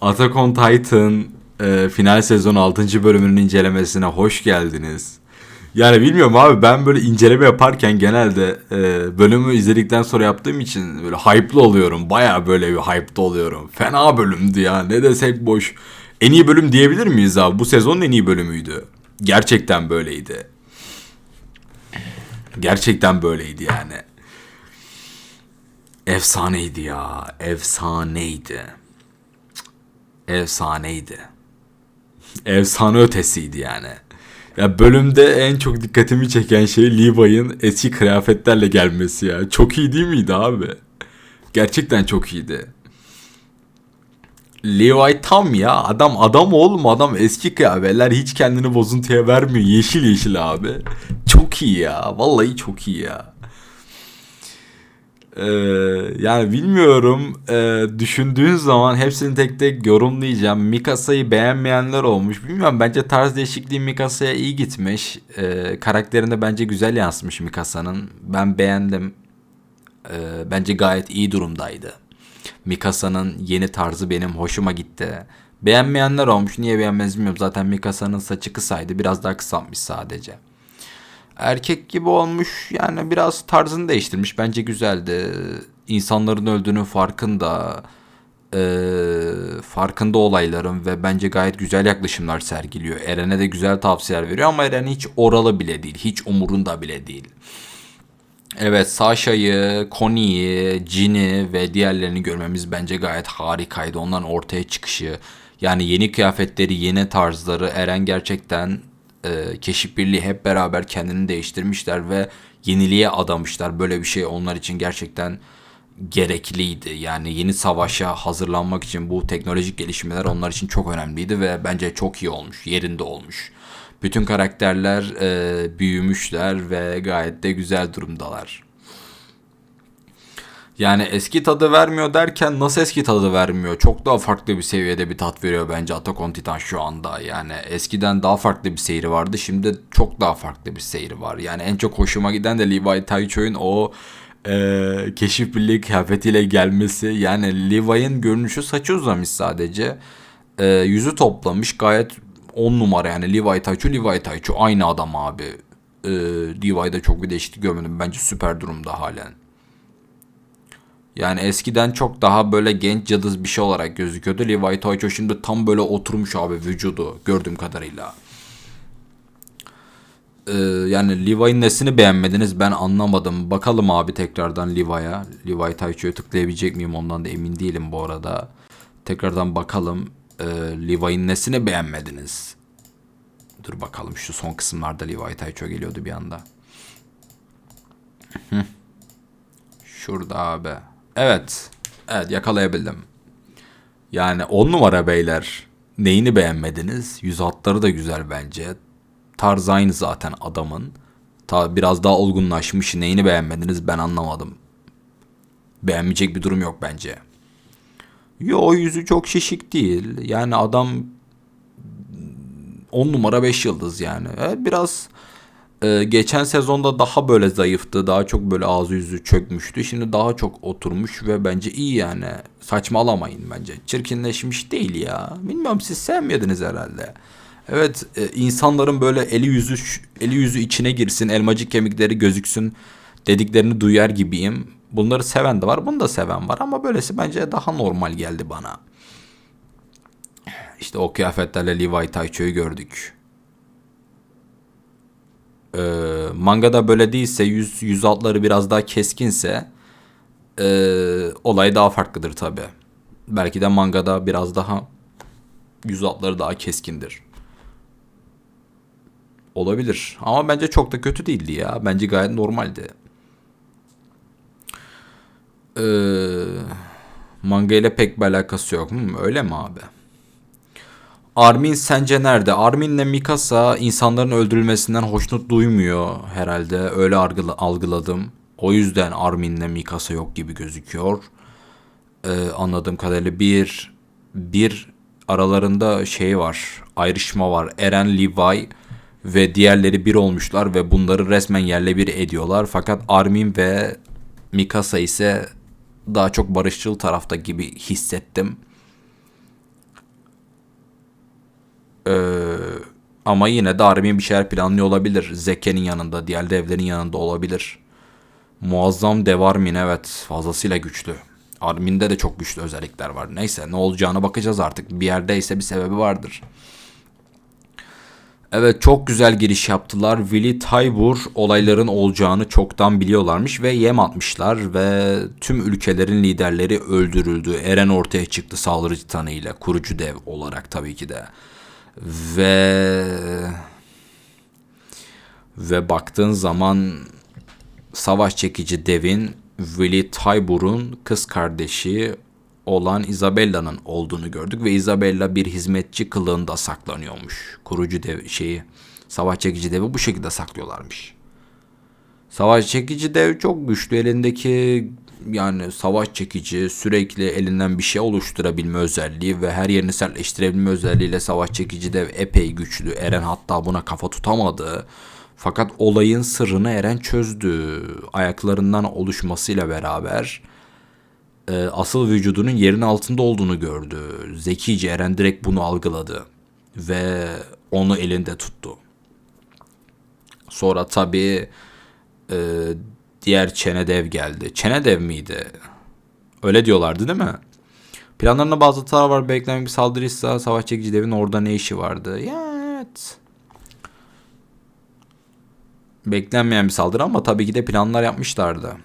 Attack on Titan e, final sezon 6. bölümünün incelemesine hoş geldiniz. Yani bilmiyorum abi ben böyle inceleme yaparken genelde e, bölümü izledikten sonra yaptığım için böyle hype'lı oluyorum. Baya böyle bir hype'lı oluyorum. Fena bölümdü ya ne desek boş. En iyi bölüm diyebilir miyiz abi? Bu sezonun en iyi bölümüydü. Gerçekten böyleydi. Gerçekten böyleydi yani. Efsaneydi ya. Efsaneydi. Efsaneydi. Efsane ötesiydi yani. Ya bölümde en çok dikkatimi çeken şey Levi'ın eski kıyafetlerle gelmesi ya. Çok iyi değil miydi abi? Gerçekten çok iyiydi. Levi tam ya. Adam adam oğlum adam eski kıyafetler hiç kendini bozuntuya vermiyor. Yeşil yeşil abi. Çok iyi ya. Vallahi çok iyi ya. Ee, yani bilmiyorum ee, düşündüğün zaman hepsini tek tek yorumlayacağım. Mikasa'yı beğenmeyenler olmuş. Bilmiyorum bence tarz değişikliği Mikasa'ya iyi gitmiş. Ee, karakterinde bence güzel yansımış Mikasa'nın. Ben beğendim. Ee, bence gayet iyi durumdaydı. Mikasa'nın yeni tarzı benim hoşuma gitti. Beğenmeyenler olmuş. Niye beğenmez bilmiyorum. Zaten Mikasa'nın saçı kısaydı. Biraz daha kısaltmış sadece erkek gibi olmuş. Yani biraz tarzını değiştirmiş. Bence güzeldi. İnsanların öldüğünün farkında. Ee, farkında olayların ve bence gayet güzel yaklaşımlar sergiliyor. Eren'e de güzel tavsiyeler veriyor ama Eren hiç oralı bile değil. Hiç umurunda bile değil. Evet Sasha'yı, Connie'yi, Jin'i ve diğerlerini görmemiz bence gayet harikaydı. Onların ortaya çıkışı. Yani yeni kıyafetleri, yeni tarzları Eren gerçekten e, Keşif Birliği hep beraber kendini değiştirmişler ve yeniliğe adamışlar. Böyle bir şey onlar için gerçekten gerekliydi. Yani yeni savaşa hazırlanmak için bu teknolojik gelişmeler onlar için çok önemliydi ve bence çok iyi olmuş, yerinde olmuş. Bütün karakterler e, büyümüşler ve gayet de güzel durumdalar. Yani eski tadı vermiyor derken nasıl eski tadı vermiyor? Çok daha farklı bir seviyede bir tat veriyor bence Attack on Titan şu anda. Yani eskiden daha farklı bir seyri vardı. Şimdi çok daha farklı bir seyri var. Yani en çok hoşuma giden de Levi Taicho'nun o e, keşif birliği kıyafetiyle gelmesi. Yani Levi'nin görünüşü saçı uzamış sadece. E, yüzü toplamış gayet 10 numara yani Levi Taicho Levi Taicho aynı adam abi. E, Levi'de çok bir değişiklik görmedim. Bence süper durumda halen. Yani eskiden çok daha böyle genç cadı bir şey olarak gözüküyordu. Levi Taicho şimdi tam böyle oturmuş abi vücudu gördüğüm kadarıyla. Ee, yani Levi'nin nesini beğenmediniz ben anlamadım. Bakalım abi tekrardan Levi'ye. Levi Taicho'ya tıklayabilecek miyim ondan da emin değilim bu arada. Tekrardan bakalım. Ee, Levi'nin nesini beğenmediniz? Dur bakalım şu son kısımlarda Levi Taicho geliyordu bir anda. Şurada abi. Evet. Evet yakalayabildim. Yani on numara beyler. Neyini beğenmediniz? Yüz hatları da güzel bence. Tarz aynı zaten adamın. Ta biraz daha olgunlaşmış. Neyini beğenmediniz ben anlamadım. Beğenmeyecek bir durum yok bence. Yo yüzü çok şişik değil. Yani adam 10 numara 5 yıldız yani. Evet, biraz ee, geçen sezonda daha böyle zayıftı. Daha çok böyle ağzı yüzü çökmüştü. Şimdi daha çok oturmuş ve bence iyi yani. Saçmalamayın bence. Çirkinleşmiş değil ya. Bilmiyorum siz sevmiyordunuz herhalde. Evet e, insanların böyle eli yüzü eli yüzü içine girsin, elmacık kemikleri gözüksün dediklerini duyar gibiyim. Bunları seven de var, bunu da seven var ama böylesi bence daha normal geldi bana. İşte o kıyafetlerle Levi Taicho'yu gördük e, mangada böyle değilse yüz, yüz altları biraz daha keskinse e, olay daha farklıdır tabi. Belki de mangada biraz daha yüz altları daha keskindir. Olabilir. Ama bence çok da kötü değildi ya. Bence gayet normaldi. Ee, manga ile pek bir alakası yok. Hmm, öyle mi abi? Armin sence nerede? Armin'le Mikasa insanların öldürülmesinden hoşnut duymuyor herhalde. Öyle algıladım. O yüzden Armin'le Mikasa yok gibi gözüküyor. Ee, anladığım kadarıyla bir bir aralarında şey var. Ayrışma var. Eren Levi ve diğerleri bir olmuşlar ve bunları resmen yerle bir ediyorlar. Fakat Armin ve Mikasa ise daha çok barışçıl tarafta gibi hissettim. Ama yine de Armin bir şeyler planlıyor olabilir. Zeke'nin yanında, diğer devlerin yanında olabilir. Muazzam dev Armin evet fazlasıyla güçlü. Armin'de de çok güçlü özellikler var. Neyse ne olacağına bakacağız artık. Bir yerdeyse bir sebebi vardır. Evet çok güzel giriş yaptılar. Willy Taybur olayların olacağını çoktan biliyorlarmış ve yem atmışlar ve tüm ülkelerin liderleri öldürüldü. Eren ortaya çıktı saldırıcı tanığıyla kurucu dev olarak tabii ki de. Ve ve baktığın zaman savaş çekici devin Willy Taybur'un kız kardeşi olan Isabella'nın olduğunu gördük ve Isabella bir hizmetçi kılığında saklanıyormuş. Kurucu dev şeyi savaş çekici devi bu şekilde saklıyorlarmış. Savaş çekici dev çok güçlü elindeki yani savaş çekici sürekli elinden bir şey oluşturabilme özelliği ve her yerini sertleştirebilme özelliğiyle savaş çekici dev epey güçlü. Eren hatta buna kafa tutamadı. Fakat olayın sırrını Eren çözdü. Ayaklarından oluşmasıyla beraber e, asıl vücudunun yerin altında olduğunu gördü. Zekice Eren direkt bunu algıladı ve onu elinde tuttu. Sonra tabii e, diğer çene dev geldi. Çene dev miydi? Öyle diyorlardı değil mi? Planlarında bazı hatalar var. Beklenen bir saldırıysa savaş çekici devin orada ne işi vardı? Evet. Beklenmeyen bir saldırı ama tabii ki de planlar yapmışlardı.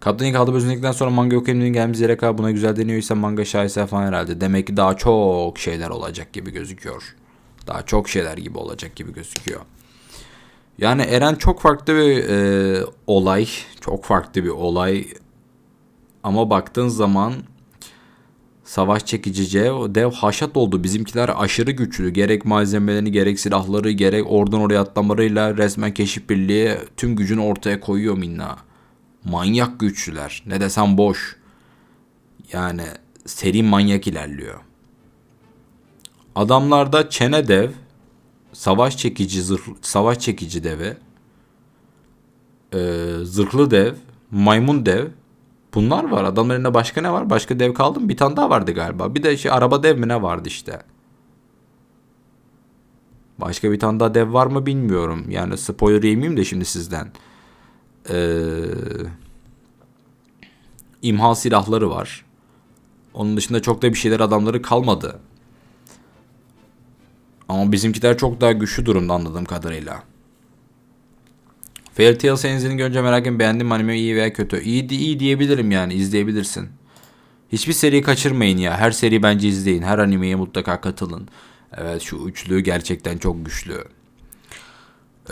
Kaptan ilk aldığı özellikten sonra manga elimden gelmemiz yere kadar buna güzel deniyorsa manga şaheser falan herhalde. Demek ki daha çok şeyler olacak gibi gözüküyor. Daha çok şeyler gibi olacak gibi gözüküyor. Yani Eren çok farklı bir e, olay. Çok farklı bir olay. Ama baktığın zaman savaş çekici dev haşat oldu. Bizimkiler aşırı güçlü. Gerek malzemelerini gerek silahları gerek oradan oraya atlamalarıyla resmen keşif birliği tüm gücünü ortaya koyuyor minna. Manyak güçlüler. Ne desem boş. Yani seri manyak ilerliyor. Adamlarda çene dev, savaş çekici zırh, savaş çekici devi, e, zırhlı dev, maymun dev. Bunlar var. Adamların başka ne var? Başka dev kaldı mı? Bir tane daha vardı galiba. Bir de şey araba dev mi ne vardı işte. Başka bir tane daha dev var mı bilmiyorum. Yani spoiler yemeyeyim de şimdi sizden. Ee, imha silahları var. Onun dışında çok da bir şeyler adamları kalmadı. Ama bizimkiler çok daha güçlü durumda anladığım kadarıyla. Fairy Tail serisini görünce merak ettim beğendim anime iyi veya kötü. İyi, iyi diyebilirim yani izleyebilirsin. Hiçbir seri kaçırmayın ya. Her seri bence izleyin. Her animeye mutlaka katılın. Evet şu üçlü gerçekten çok güçlü.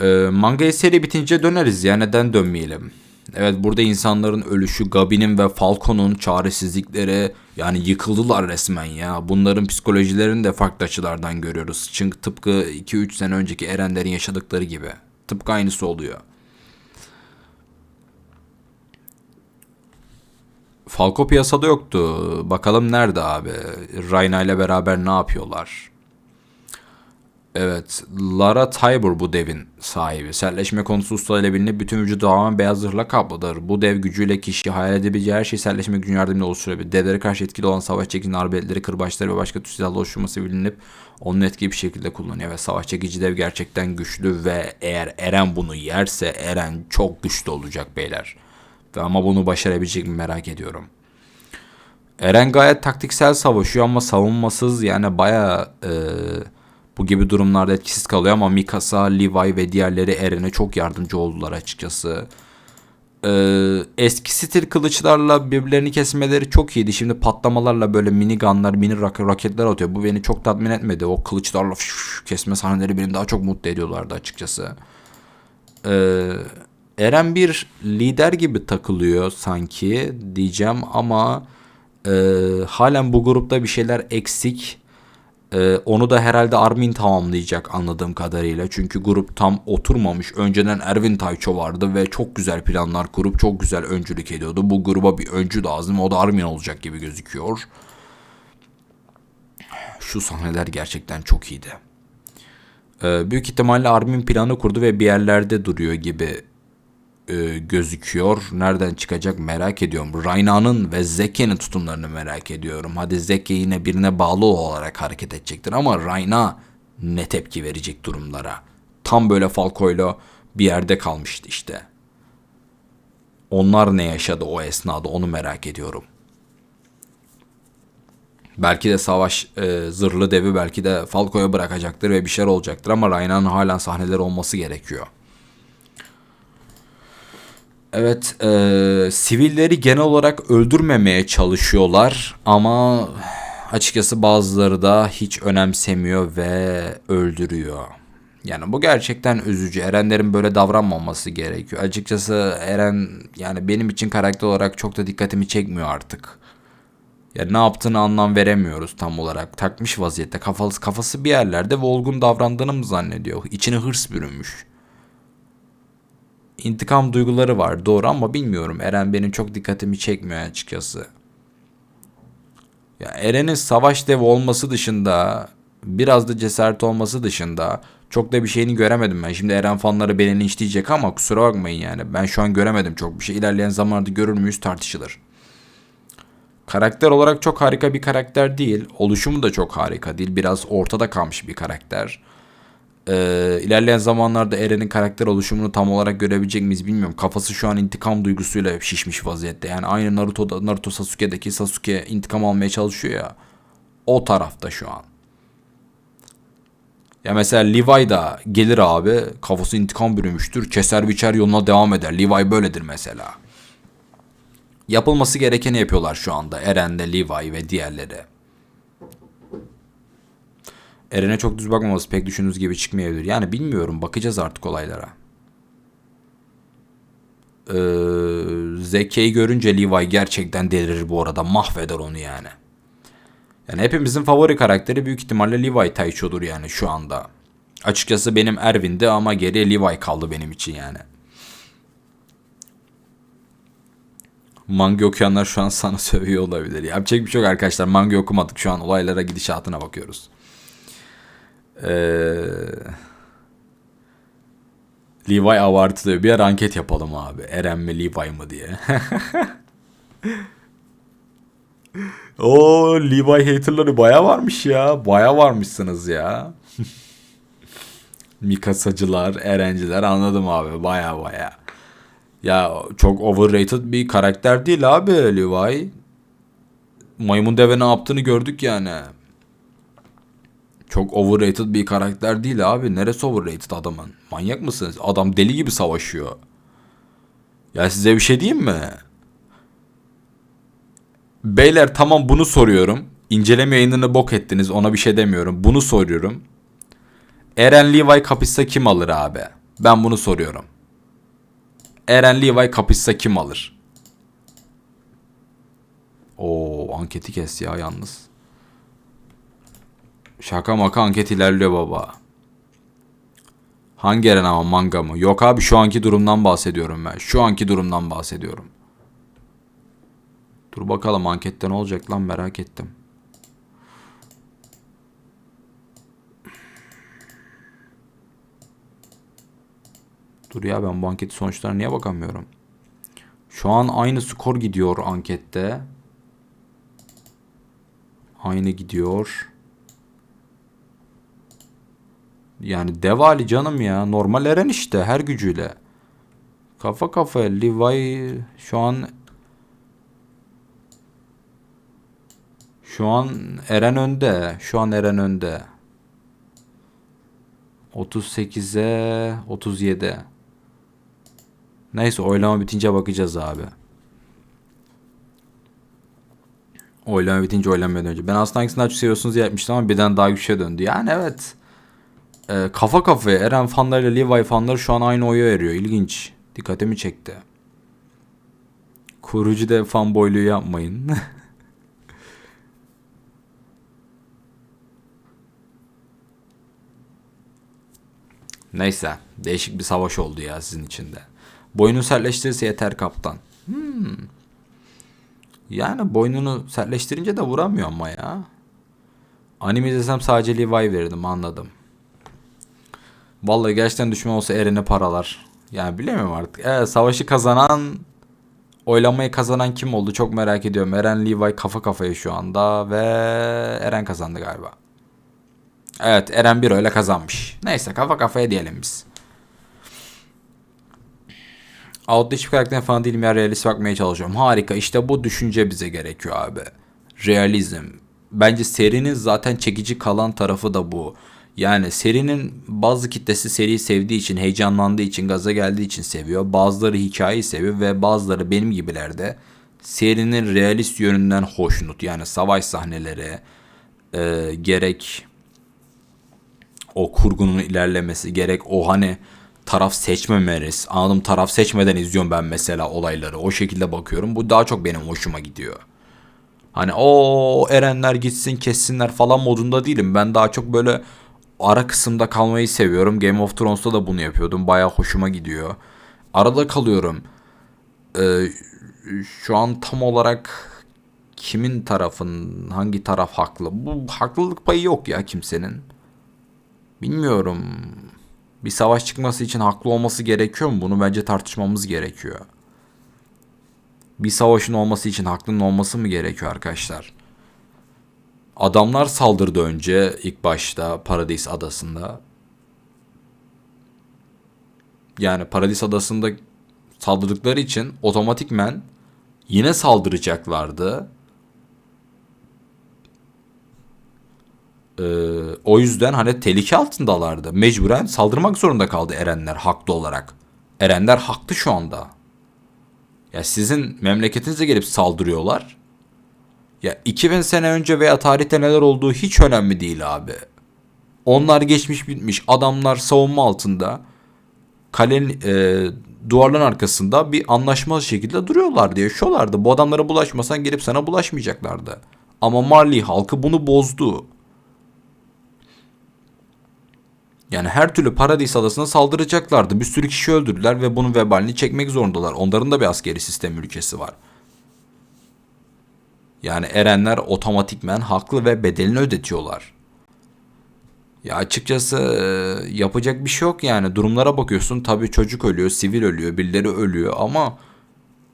Ee, manga seri bitince döneriz ya neden dönmeyelim? Evet burada insanların ölüşü, Gabi'nin ve Falcon'un çaresizlikleri yani yıkıldılar resmen ya. Bunların psikolojilerini de farklı açılardan görüyoruz. Çünkü tıpkı 2-3 sene önceki Erenlerin yaşadıkları gibi. Tıpkı aynısı oluyor. Falco piyasada yoktu. Bakalım nerede abi? Rayna ile beraber ne yapıyorlar? Evet. Lara Tybur bu devin sahibi. Sertleşme konusu ustayla bilinip bütün vücudu tamamen beyaz zırhla kaplıdır. Bu dev gücüyle kişi hayal edebileceği her şeyi sertleşme gücünün yardımıyla oluşturabilir. Devlere karşı etkili olan savaş çekici arbeletleri, kırbaçları ve başka tür silahla oluşturması bilinip onu etkili bir şekilde kullanıyor. Ve savaş çekici dev gerçekten güçlü ve eğer Eren bunu yerse Eren çok güçlü olacak beyler. Ama bunu başarabilecek mi merak ediyorum. Eren gayet taktiksel savaşıyor ama savunmasız yani baya e, bu gibi durumlarda etkisiz kalıyor ama Mikasa, Levi ve diğerleri Eren'e çok yardımcı oldular açıkçası. Ee, eski stil kılıçlarla birbirlerini kesmeleri çok iyiydi. Şimdi patlamalarla böyle mini gunlar, mini rak raketler atıyor. Bu beni çok tatmin etmedi. O kılıçlarla kesme sahneleri beni daha çok mutlu ediyorlardı açıkçası. Ee, Eren bir lider gibi takılıyor sanki diyeceğim ama e, halen bu grupta bir şeyler eksik. E, onu da herhalde Armin tamamlayacak anladığım kadarıyla. Çünkü grup tam oturmamış. Önceden Erwin Tayço vardı ve çok güzel planlar kurup çok güzel öncülük ediyordu. Bu gruba bir öncü lazım. O da Armin olacak gibi gözüküyor. Şu sahneler gerçekten çok iyiydi. E, büyük ihtimalle Armin planı kurdu ve bir yerlerde duruyor gibi e, gözüküyor. Nereden çıkacak merak ediyorum. Rayna'nın ve Zeke'nin tutumlarını merak ediyorum. Hadi Zeke yine birine bağlı olarak hareket edecektir ama Rayna ne tepki verecek durumlara. Tam böyle Falco'yla bir yerde kalmıştı işte. Onlar ne yaşadı o esnada onu merak ediyorum. Belki de savaş e, zırhlı devi belki de Falco'ya bırakacaktır ve bir şeyler olacaktır ama Ryan'ın halen sahneleri olması gerekiyor. Evet, e, sivilleri genel olarak öldürmemeye çalışıyorlar ama açıkçası bazıları da hiç önemsemiyor ve öldürüyor. Yani bu gerçekten üzücü. Erenlerin böyle davranmaması gerekiyor. Açıkçası Eren yani benim için karakter olarak çok da dikkatimi çekmiyor artık. Ya ne yaptığını anlam veremiyoruz tam olarak. Takmış vaziyette kafası kafası bir yerlerde ve olgun davrandığını mı zannediyor? İçine hırs bürünmüş. İntikam duyguları var doğru ama bilmiyorum. Eren benim çok dikkatimi çekmiyor açıkçası. Ya Eren'in savaş devi olması dışında biraz da cesaret olması dışında çok da bir şeyini göremedim ben. Şimdi Eren fanları beni linçleyecek ama kusura bakmayın yani. Ben şu an göremedim çok bir şey. İlerleyen zamanlarda görür müyüz tartışılır. Karakter olarak çok harika bir karakter değil. Oluşumu da çok harika değil. Biraz ortada kalmış bir karakter. Ee, ilerleyen zamanlarda Eren'in karakter oluşumunu tam olarak görebilecek miyiz bilmiyorum. Kafası şu an intikam duygusuyla şişmiş vaziyette. Yani aynı Naruto'da Naruto Sasuke'deki Sasuke intikam almaya çalışıyor ya. O tarafta şu an. Ya mesela Levi da gelir abi kafası intikam bürümüştür. Keser biçer yoluna devam eder. Levi böyledir mesela. Yapılması gerekeni yapıyorlar şu anda. Eren'de, Levi ve diğerleri. Eren'e çok düz bakmaması pek düşündüğünüz gibi çıkmayabilir. Yani bilmiyorum. Bakacağız artık olaylara. Ee, Zeke'yi görünce Levi gerçekten delirir bu arada. Mahveder onu yani. Yani hepimizin favori karakteri büyük ihtimalle Levi Taicho'dur yani şu anda. Açıkçası benim Erwin'di ama geriye Levi kaldı benim için yani. Manga okuyanlar şu an sana sövüyor olabilir. Yapacak bir şey yok arkadaşlar. Manga okumadık şu an olaylara gidişatına bakıyoruz. Ee, Levi abartılıyor. Bir ara anket yapalım abi. Eren mi Levi mı diye. O Levi haterları baya varmış ya. Baya varmışsınız ya. Mikasacılar, Erenciler anladım abi. Baya baya. Ya çok overrated bir karakter değil abi Levi. Maymun deve ne yaptığını gördük yani. Çok overrated bir karakter değil abi. Neresi overrated adamın? Manyak mısınız? Adam deli gibi savaşıyor. Ya size bir şey diyeyim mi? Beyler tamam bunu soruyorum. İnceleme yayınını bok ettiniz ona bir şey demiyorum. Bunu soruyorum. Eren Levi kapışsa kim alır abi? Ben bunu soruyorum. Eren Levi kapışsa kim alır? O anketi kes ya yalnız. Şaka maka anket ilerliyor baba. Hangi Eren ama manga mı? Yok abi şu anki durumdan bahsediyorum ben. Şu anki durumdan bahsediyorum. Dur bakalım ankette ne olacak lan merak ettim. Dur ya ben bu anketin sonuçlarına niye bakamıyorum? Şu an aynı skor gidiyor ankette. Aynı gidiyor. Yani devali canım ya. Normal Eren işte her gücüyle. Kafa kafa Levi şu an Şu an Eren önde. Şu an Eren önde. 38'e 37. Neyse oylama bitince bakacağız abi. Oylama bitince oylamadan önce. Ben aslında hangisini daha çok seviyorsunuz diye yapmıştım ama birden daha güçlüye döndü. Yani evet. Ee, kafa kafaya Eren fanlarıyla Levi fanları şu an aynı oyu veriyor. İlginç. Dikkatimi çekti. Kurucu da fanboyluğu yapmayın. Neyse. Değişik bir savaş oldu ya sizin için de. Boynunu sertleştirirse yeter kaptan. Hmm. Yani boynunu sertleştirince de vuramıyor ama ya. Anime izlesem sadece Levi verirdim anladım. Vallahi gerçekten düşman olsa Eren'e paralar. Yani bilemiyorum artık. Evet savaşı kazanan oylamayı kazanan kim oldu çok merak ediyorum. Eren Levi kafa kafaya şu anda ve Eren kazandı galiba. Evet Eren bir öyle kazanmış. Neyse kafa kafaya diyelim biz. Out'ta hiçbir karakterin falan değilim ya realist bakmaya çalışıyorum. Harika işte bu düşünce bize gerekiyor abi. Realizm. Bence serinin zaten çekici kalan tarafı da bu. Yani serinin bazı kitlesi seriyi sevdiği için, heyecanlandığı için, gaza geldiği için seviyor. Bazıları hikayeyi seviyor ve bazıları benim gibiler de serinin realist yönünden hoşnut. Yani savaş sahneleri, e, gerek o kurgunun ilerlemesi gerek o hani taraf seçmemeniz. Anladım taraf seçmeden izliyorum ben mesela olayları. O şekilde bakıyorum. Bu daha çok benim hoşuma gidiyor. Hani o Erenler gitsin kessinler falan modunda değilim. Ben daha çok böyle ara kısımda kalmayı seviyorum. Game of Thrones'ta da bunu yapıyordum. Baya hoşuma gidiyor. Arada kalıyorum. Ee, şu an tam olarak kimin tarafın hangi taraf haklı? Bu haklılık payı yok ya kimsenin. Bilmiyorum. Bir savaş çıkması için haklı olması gerekiyor mu? Bunu bence tartışmamız gerekiyor. Bir savaşın olması için haklının olması mı gerekiyor arkadaşlar? Adamlar saldırdı önce ilk başta Paradis Adası'nda. Yani Paradis Adası'nda saldırdıkları için otomatikmen yine saldıracaklardı. Ee, o yüzden hani tehlike altındalardı. Mecburen saldırmak zorunda kaldı Erenler haklı olarak. Erenler haklı şu anda. Ya sizin memleketinize gelip saldırıyorlar. Ya 2000 sene önce veya tarihte neler olduğu hiç önemli değil abi. Onlar geçmiş bitmiş. Adamlar savunma altında. Kalenin e, duvarların arkasında bir anlaşmaz şekilde duruyorlardı, yaşıyorlardı. Bu adamlara bulaşmasan gelip sana bulaşmayacaklardı. Ama Marley halkı bunu bozdu. Yani her türlü Paradis adasına saldıracaklardı. Bir sürü kişi öldürdüler ve bunun vebalini çekmek zorundalar. Onların da bir askeri sistem ülkesi var. Yani erenler otomatikmen haklı ve bedelini ödetiyorlar. Ya açıkçası e, yapacak bir şey yok yani. Durumlara bakıyorsun tabii çocuk ölüyor, sivil ölüyor, birileri ölüyor ama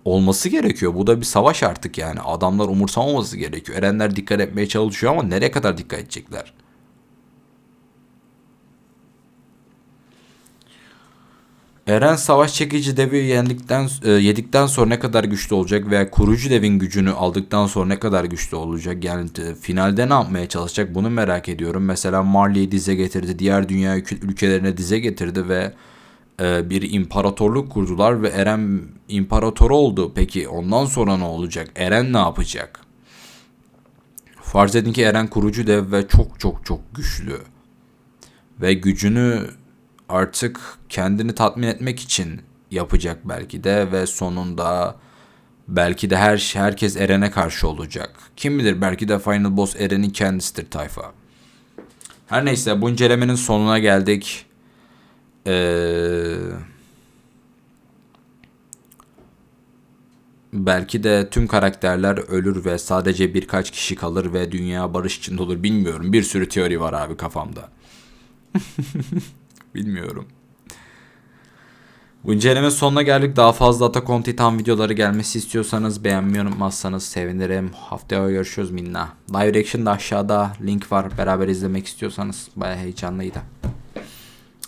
olması gerekiyor. Bu da bir savaş artık yani. Adamlar umursamaması gerekiyor. Erenler dikkat etmeye çalışıyor ama nereye kadar dikkat edecekler? Eren savaş çekici devi yendikten e, yedikten sonra ne kadar güçlü olacak veya kurucu devin gücünü aldıktan sonra ne kadar güçlü olacak? Yani e, finalde ne yapmaya çalışacak? Bunu merak ediyorum. Mesela Marley'i dize getirdi, diğer dünya ülke- ülkelerine dize getirdi ve e, bir imparatorluk kurdular ve Eren imparatoru oldu. Peki ondan sonra ne olacak? Eren ne yapacak? Farz edin ki Eren kurucu dev ve çok çok çok güçlü. Ve gücünü artık kendini tatmin etmek için yapacak belki de ve sonunda belki de her herkes Eren'e karşı olacak. Kim bilir belki de Final Boss Eren'in kendisidir tayfa. Her neyse bu incelemenin sonuna geldik. Ee, belki de tüm karakterler ölür ve sadece birkaç kişi kalır ve dünya barış içinde olur bilmiyorum. Bir sürü teori var abi kafamda. Bilmiyorum. Bu inceleme sonuna geldik. Daha fazla Attack on Titan videoları gelmesi istiyorsanız beğenmeyi unutmazsanız sevinirim. Haftaya görüşürüz minna. Live reaction da aşağıda link var. Beraber izlemek istiyorsanız baya heyecanlıydı.